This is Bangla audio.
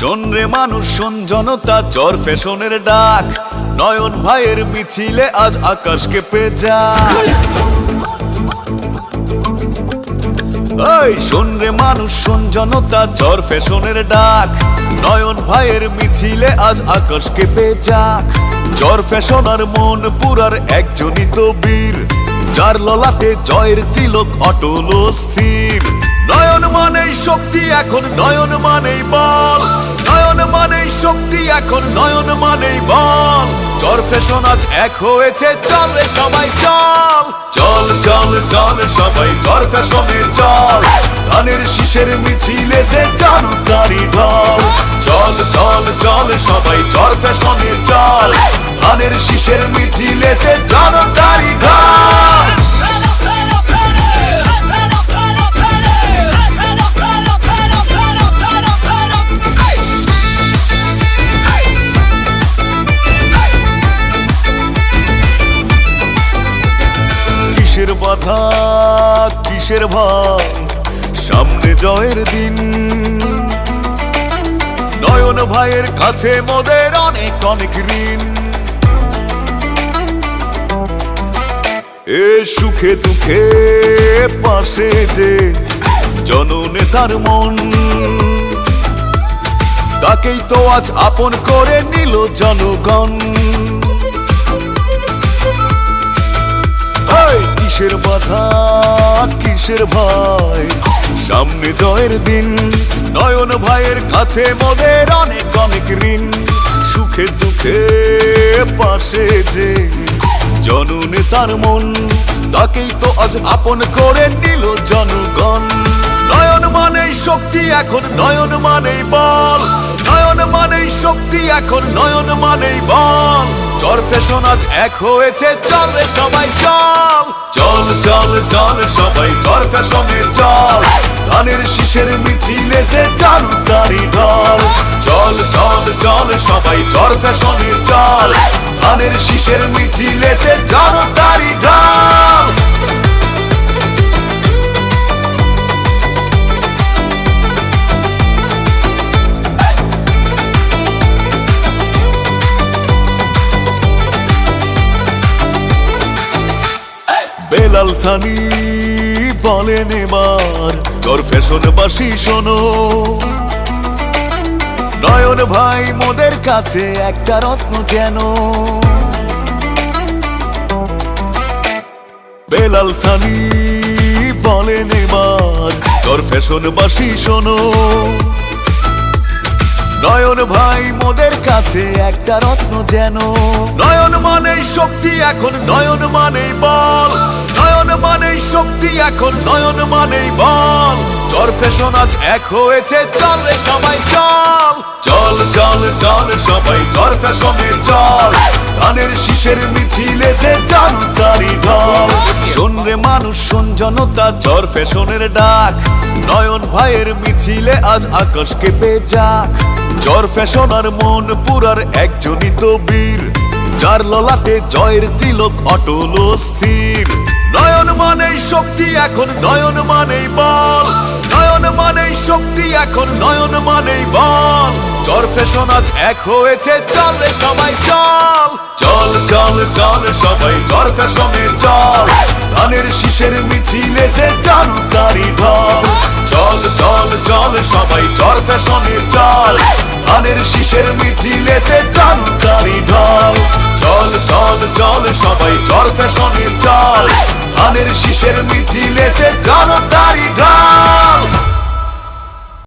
শোন রে মানুষ, শোন জনতা চর ফ্যাশনের ডাক। নয়ন ভাইয়ের মিছিলে আজ আকাশ কেঁপে যায় এই শোন রে মানুষ, শোন জনতা চর ফ্যাশনের ডাক। নয়ন ভাইয়ের মিছিলে আজ আকাশ কেঁপে যাক। চর ফ্যাশন আর মন পুরার একজনই তো বীর। যার ললাটে জয়ের তিলক অটল স্থির। নয়ন মানেই শক্তি, এখন নয়ন মানেই বল। শক্তি এখন নয়ন মানেই বল। চর ফ্যাশন আজ এক হয়েছে, চল রে সবাই চল। চল চল চল, সবাই চর ফ্যাশনে চল। ধানের শীষের মিছিলেতে জানু তারি ঢল। চল চল চল, সবাই চর ফ্যাশনে চল। ধানের শীষের মিছিলেতে জানু তারি ঢল। কিসের ভয়? সামনে জয়ের দিন। নয়ন ভাইয়ের কাছে মোদের অনেক অনেক ঋণ। এ সুখে দুঃখে পাশে যে জননেতার মন। তাকেই তো আজ আপন করে নিল জনগণ। কিসের ভয়? সামনে জয়ের দিন, নয়ন ভাইয়ের কাছে মোদের অনেক অনেক ঋণ। সুখে দুঃখে পাশে যে জননেতার মন, তাকেই তো আজ আপন করে নিল জনগণ। নয়ন মানেই শক্তি, এখন নয়ন মানেই বল। নয়ন মানেই শক্তি, এখন নয়ন মানেই বল। চর ফ্যাশন আজ এক হয়েছে, চল সবাই চল। চল সবাই চর ফ্যাশনে চল ধানের শীষের মিছিলেতে চালু তারি ঢল চল চল চল সবাই চর ফ্যাশনে চল ধানের শীষের মিছিলেতে চালু তারি ঢল বেলাল সানি বলেন এবার চর ফ্যাশনবাসী শোনো। নয়ন ভাই, মোদের কাছে একটা রত্ন যেন। বেলাল সানি বলেন এবার চর ফ্যাশনবাসী শোনো। নয়ন ভাই, মোদের কাছে একটা রত্ন যেন। নয়ন মানেই শক্তি, এখন নয়ন মানেই বল। নয়ন মানেই শক্তি, এখন নয়ন মানেই বল। চর ফ্যাশন আজ এক হয়েছে, চল রে সবাই চল। চল চল চল, সবাই চর ফ্যাশনে চল। ধানের শীষের মিছিলেতে ঢল। শোন রে মানুষ, শোন জনতা, চর ফ্যাশনের ডাক। নয়ন ভাইয়ের মিছিলে আজ আকাশ কেঁপে যাক। চর ফ্যাশন আর মন পুরার একজনই তো বীর। যার ললাটে জয়ের তিলক অটল স্থির। নয়ন মানেই শক্তি, এখন নয়ন মানেই বল। নয়ন মানেই শক্তি, এখন নয়ন মানেই বল। চর ফ্যাশন আজ এক হয়েছে, চল রে সবাই চল। চল চল চল, সবাই চর ফ্যাশনে চল। ধানের শীষের মিছিলেতে চালু তারি ঢল। চল চল চল, সবাই চর ফ্যাশনে চল। ধানের শীষের মিছিলেতে চালু তারি ঢল। চল চল চল সবাই চর ফ্যাশনের চল। ধানের শিশের মিছিলেতে জনতারি ঢাল।